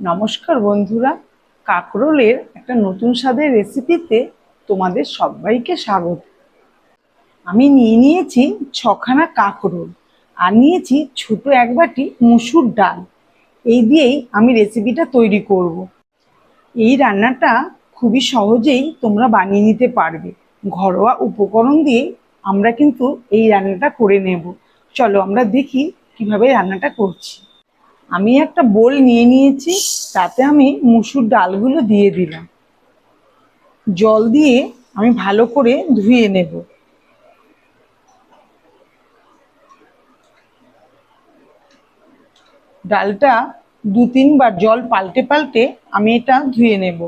নমস্কার বন্ধুরা, কাকরোলের একটা নতুন স্বাদের রেসিপিতে তোমাদের সবাইকে স্বাগত। আমি নিয়ে নিয়েছি ছখানা কাকরোল আর নিয়েছি ছোট এক বাটি মুসুর ডাল। এই দিয়েই আমি রেসিপিটা তৈরি করব। এই রান্নাটা খুবই সহজেই তোমরা বানিয়ে নিতে পারবে। ঘরোয়া উপকরণ দিয়ে আমরা কিন্তু এই রান্নাটা করে নেব। চলো আমরা দেখি কীভাবে রান্নাটা করছি। আমি একটা বোল নিয়ে নিয়েছি, তাতে আমি মুসুর ডালগুলো দিয়ে দিলাম। জল দিয়ে আমি ভালো করে ধুয়ে নেব। ডালটা দু তিনবার জল পাল্টে পাল্টে আমি এটা ধুয়ে নেব।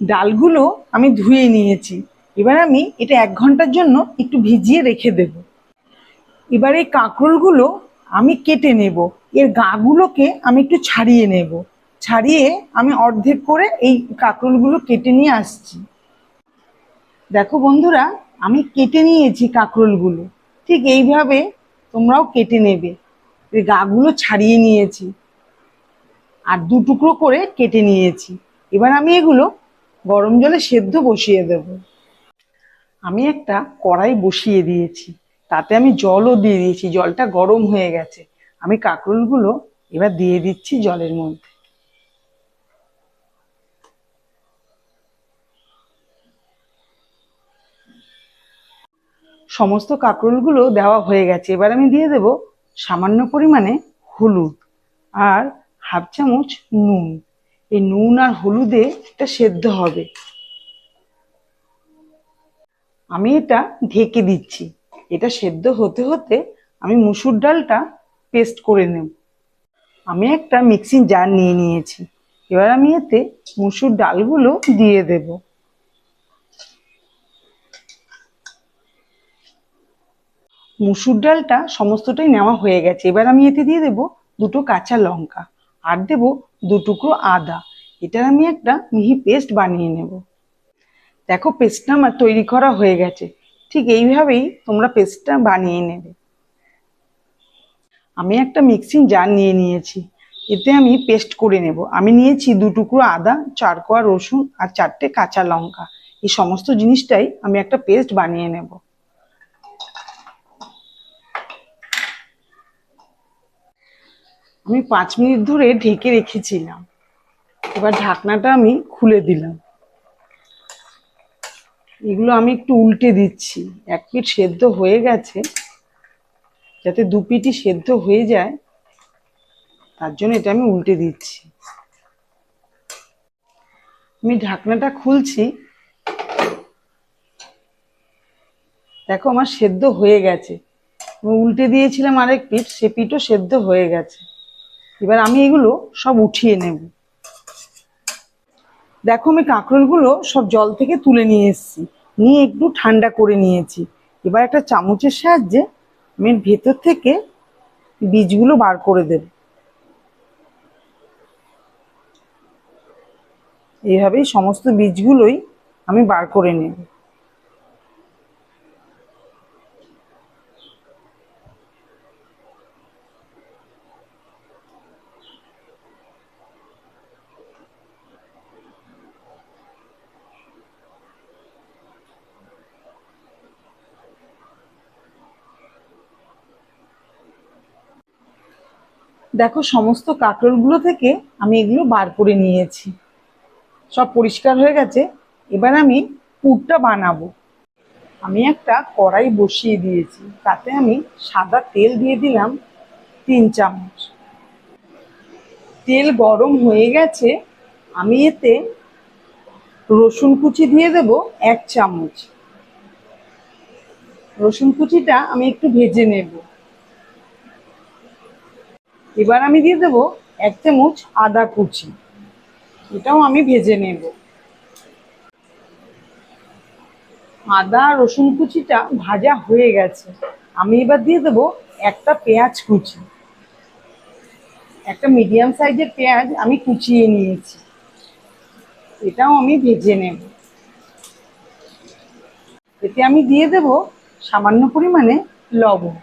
ডালগুলো আমি ধুয়ে নিয়েছি। এবার আমি এটা এক ঘণ্টার জন্য একটু ভিজিয়ে রেখে দেব। এবার এই কাঁকরোলগুলো আমি কেটে নেব। এর গাগুলোকে আমি একটু ছাড়িয়ে নেব। ছাড়িয়ে আমি অর্ধেক করে এই কাঁকরোলগুলো কেটে নিয়ে আসছি। দেখো বন্ধুরা, আমি কেটে নিয়েছি কাঁকরোলগুলো। ঠিক এইভাবে তোমরাও কেটে নেবে। এর গাগুলো ছাড়িয়ে নিয়েছি। আর দু টুকরো করে কেটে নিয়েছি। এবার আমি এগুলো গরম জলে সেদ্ধ বসিয়ে দেব। আমি একটা কড়াই বসিয়ে দিয়েছি। তাতে আমি জলও দিয়ে দিয়েছি, জলটা গরম হয়ে গেছে। আমি কাঁকরোলগুলো এবার দিয়ে দিচ্ছি জলের মধ্যে। সমস্ত কাঁকরোলগুলো দেওয়া হয়ে গেছে। এবার আমি দিয়ে দেব সামান্য পরিমাণে হলুদ আর হাফ চামচ নুন। এই নুন আর হলুদে এটা সেদ্ধ হবে। আমি এটা ঢেকে দিচ্ছি। এটা সেদ্ধ হতে হতে আমি মুসুর ডালটা পেস্ট করে নেব। আমি একটা মিক্সিং জার নিয়ে নিয়েছি। এবার আমি এতে মুসুর ডালগুলো দিয়ে দেব। মুসুর ডালটা সমস্তটাই নেওয়া হয়ে গেছে। এবার আমি এতে দিয়ে দেব দুটো কাঁচা লঙ্কা আর দেব দু টুকরো আদা। এটার আমি একটা মিহি পেস্ট বানিয়ে নেব। দেখো পেস্টটা আমার তৈরি করা হয়ে গেছে। ঠিক এইভাবেই তোমরা পেস্টটা বানিয়ে নেবে। আমি একটা মিক্সিং জার নিয়ে নিয়েছি। এতে আমি পেস্ট করে নেব। আমি নিয়েছি দু টুকরো আদা, চার কোয়া রসুন আর চারটে কাঁচা লঙ্কা। এই সমস্ত জিনিসটাই আমি একটা পেস্ট বানিয়ে নেব। আমি পাঁচ মিনিট ধরে ঢেকে রেখেছিলাম। এবার ঢাকনাটা আমি খুলে দিলাম। এগুলো আমি একটু উল্টে দিচ্ছি। এক পিঠ সেদ্ধ হয়ে গেছে। যাতে দু পিঠই সেদ্ধ হয়ে যায়, তার জন্য এটা আমি উল্টে দিচ্ছি। আমি ঢাকনাটা খুলছি। দেখো আমার সেদ্ধ হয়ে গেছে। আমি উল্টে দিয়েছিলাম আরেক পিঠ, সে পিঠও সেদ্ধ হয়ে গেছে। এবার আমি এগুলো সব উঠিয়ে নেব। দেখো আমি কাঁকরোলগুলো সব জল থেকে তুলে নিয়ে এসেছি। নিয়ে একটু ঠান্ডা করে নিয়েছি। এবার একটা চামচের সাহায্যে আমি ভেতর থেকে বীজগুলো বার করে দেব। এইভাবেই সমস্ত বীজগুলোই আমি বার করে নেব। দেখো, সমস্ত কাঁকরোলগুলো থেকে আমি এগুলো বার করে নিয়েছি। সব পরিষ্কার হয়ে গেছে। এবার আমি পুরটা বানাবো। আমি একটা কড়াই বসিয়ে দিয়েছি। তাতে আমি সাদা তেল দিয়ে দিলাম তিন চামচ। তেল গরম হয়ে গেছে। আমি এতে রসুন কুচি দিয়ে দেব এক চামচ। রসুন কুচিটা আমি একটু ভেজে নেব। এবার আমি দিয়ে দেবো এক চামচ আদা কুচি। এটাও আমি ভেজে নেব। আদা, রসুন কুচিটা ভাজা হয়ে গেছে। আমি এবার দিয়ে দেবো একটা পেঁয়াজ কুচি। একটা মিডিয়াম সাইজের পেঁয়াজ আমি কুচিয়ে নিয়েছি। এটাও আমি ভেজে নেব। এতে আমি দিয়ে দেব সামান্য পরিমাণে লবণ।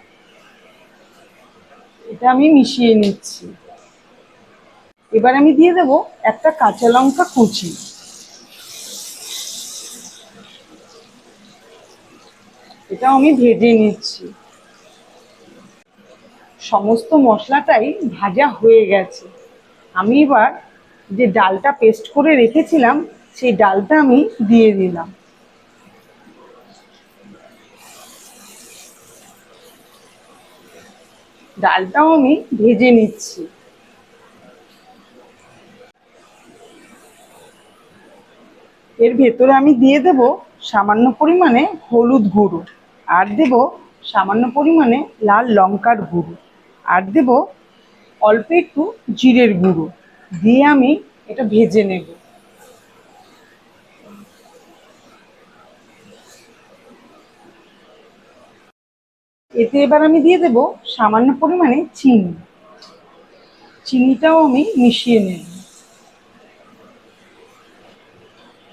এটা আমি মিশিয়ে নিচ্ছি। এবার আমি দিয়ে দেব একটা কাঁচা লঙ্কা কুচি। এটাও আমি ভেজে নিচ্ছি। সমস্ত মশলাটাই ভাজা হয়ে গেছে। আমি এবার যে ডালটা পেস্ট করে রেখেছিলাম, সেই ডালটা আমি দিয়ে দিলাম। ডালটাও আমি ভেজে নিচ্ছি। এর ভেতরে আমি দিয়ে দেব সামান্য পরিমাণে হলুদ গুঁড়ো আর দেব সামান্য পরিমাণে লাল লঙ্কার গুঁড়ো আর দেব অল্প একটু জিরের গুঁড়ো দিয়ে আমি এটা ভেজে নেব। এতে এবার আমি দিয়ে দেব সামান্য পরিমাণে চিনি। চিনিটাও আমি মিশিয়ে নেব।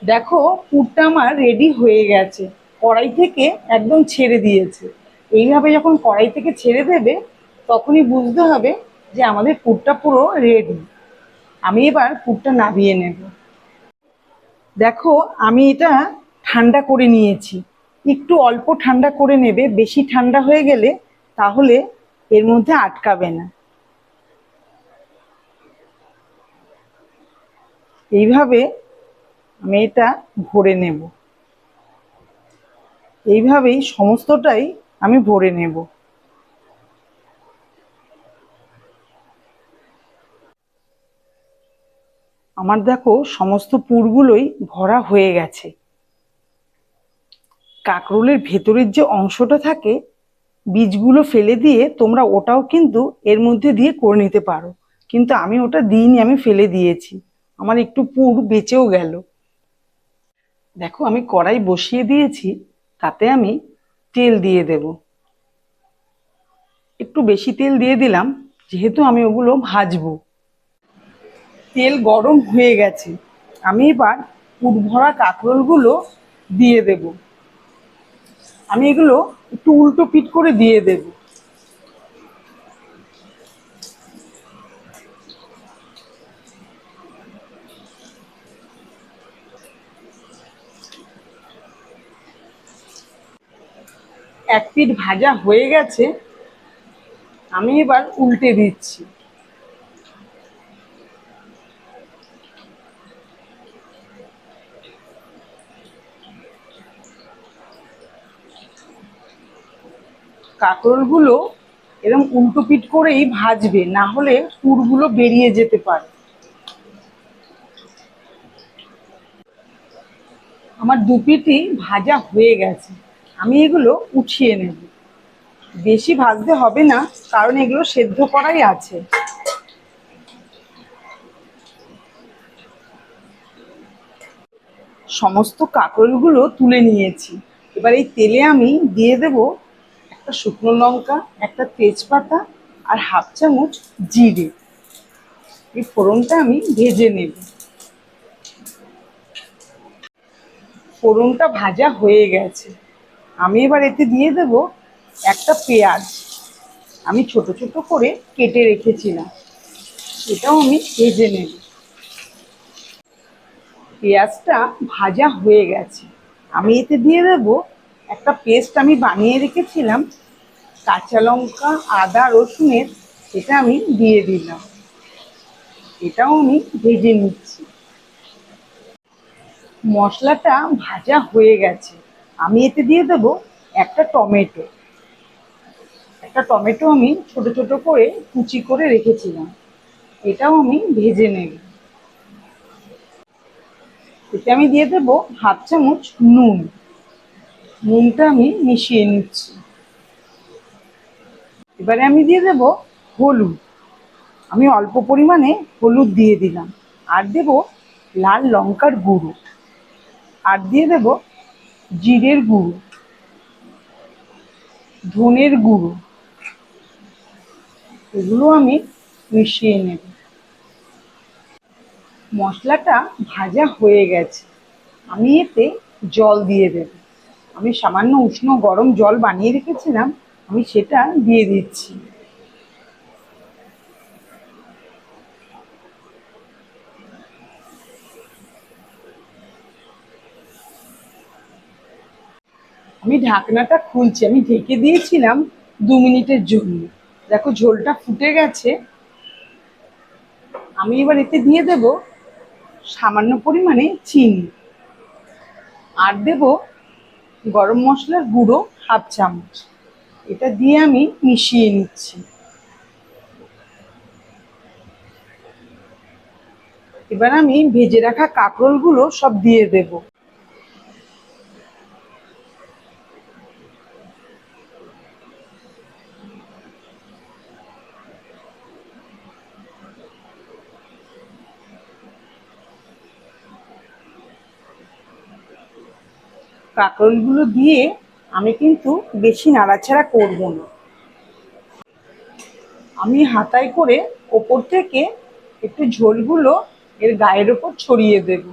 দেখো, পুরটা আমার রেডি হয়ে গেছে। কড়াই থেকে একদম ছেড়ে দিয়েছে। এইভাবে যখন কড়াই থেকে ছেড়ে দেবে, তখনই বুঝতে হবে যে আমাদের পুরটা পুরো রেডি আমি এবার পুরটা নামিয়ে নেব। দেখো, আমি এটা ঠান্ডা করে নিয়েছি। একটু অল্প ঠান্ডা করে নেবে, বেশি ঠান্ডা হয়ে গেলে তাহলে এর মধ্যে আটকাবে না। এইভাবে আমি এটা ভরে নেব। এইভাবেই সমস্তটাই আমি ভরে নেব। আমার দেখো সমস্ত পুরগুলোই ভরা হয়ে গেছে। কাঁকরোলের ভেতরের যে অংশটা থাকে, বীজগুলো ফেলে দিয়ে তোমরা ওটাও কিন্তু এর মধ্যে দিয়ে করে নিতে পারো। কিন্তু আমি ওটা দিইনি, আমি ফেলে দিয়েছি। আমার একটু পুর বেঁচেও গেল। দেখো, আমি কড়াই বসিয়ে দিয়েছি, তাতে আমি তেল দিয়ে দেব। একটু বেশি তেল দিয়ে দিলাম, যেহেতু আমি ওগুলো ভাজবো। তেল গরম হয়ে গেছে। আমি এবার পুর ভরা কাঁকরোলগুলো দিয়ে দেব। আমি এগুলো একটু উল্টো পিট করে দিয়ে দেব। এক পিট ভাজা হয়ে গেছে। আমি এবার উল্টে দিচ্ছি। কাঁকরোলগুলো এরকম উল্টো পিট করেই ভাজবে, না হলে পুরগুলো বেরিয়ে যেতে পারে। আমার দুপিটি ভাজা হয়ে গেছে, আমি এগুলো উঠিয়ে নেব। বেশি ভাজতে হবে না, কারণ এগুলো সেদ্ধ করাই আছে। সমস্ত কাঁকরোলগুলো তুলে নিয়েছি। এবার এই তেলে আমি দিয়ে দেব একটা শুকনো লঙ্কা, একটা তেজপাতা আর হাফ চামচ জিরে। এই ফোড়নটা আমি ভেজে নেব। ফোড়নটা ভাজা হয়ে গেছে। আমি এবার এতে দিয়ে দেব একটা পেঁয়াজ। আমি ছোট ছোট করে কেটে রেখেছিলাম। এটাও আমি ভেজে নেব। পেঁয়াজটা ভাজা হয়ে গেছে। আমি এতে দিয়ে দেব একটা পেস্ট আমি বানিয়ে রেখেছিলাম কাঁচা লঙ্কা, আদা, রসুনের এটা আমি দিয়ে দিলাম। এটাও আমি ভেজে নিচ্ছি। মশলাটা ভাজা হয়ে গেছে। আমি এতে দিয়ে দেব একটা টমেটো। একটা টমেটো আমি ছোট ছোট করে কুচি করে রেখেছিলাম। এটাও আমি ভেজে নেব। এতে আমি দিয়ে দেব হাফ চামচ নুন। নুনটা আমি মিশিয়ে নিচ্ছি। এবারে আমি দিয়ে দেব হলুদ। আমি অল্প পরিমাণে হলুদ দিয়ে দিলাম। আর দেব লাল লঙ্কার গুঁড়ো। আর দিয়ে দেব জিরের গুঁড়ো। ধনের গুঁড়ো। এগুলো আমি মিশিয়ে নেব। মশলাটা ভাজা হয়ে গেছে। আমি এতে জল দিয়ে দেব। আমি সামান্য উষ্ণ গরম জল বানিয়ে রেখেছিলাম। আমি সেটা দিয়ে দিচ্ছি। আমি ঢাকনাটা খুলছি, আমি ঢেকে দিয়েছিলাম দু মিনিটের জন্য। দেখো ঝোলটা ফুটে গেছে। আমি এবার এতে দিয়ে দেব সামান্য পরিমাণে চিনি। আর দেব গরম মশলার গুঁড়ো হাফ চামচ। এটা দিয়ে আমি মিশিয়ে নিচ্ছি। এবার আমি ভেজে রাখা কাঁকরোলগুলো সব দিয়ে দেব। কাঁকরোলগুলো দিয়ে আমি কিন্তু বেশি নাড়াচাড়া করব না। আমি হাতায় করে ওপর থেকে একটু ঝোলগুলো এর গায়ের ওপর ছড়িয়ে দেব।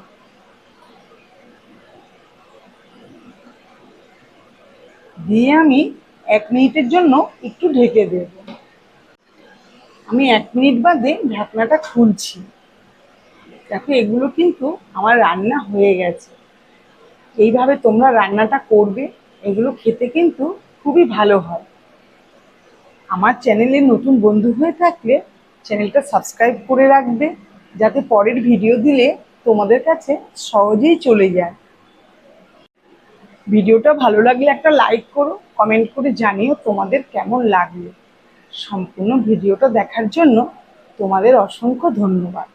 দিয়ে আমি এক মিনিটের জন্য একটু ঢেকে দেব। আমি এক মিনিট বাদে ঢাকনাটা খুলছি। দেখো, এগুলো কিন্তু আমার রান্না হয়ে গেছে। এইভাবে তোমরা রান্নাটা করবে। এগুলো খেতে কিন্তু খুবই ভালো হয়। আমার চ্যানেলে নতুন বন্ধু হয়ে থাকলে চ্যানেলটা সাবস্ক্রাইব করে রাখবে, যাতে পরের ভিডিও দিলে তোমাদের কাছে সহজেই চলে যায়। ভিডিওটা ভালো লাগলে একটা লাইক করো, কমেন্ট করে জানিও তোমাদের কেমন লাগল। সম্পূর্ণ ভিডিওটা দেখার জন্য তোমাদের অসংখ্য ধন্যবাদ।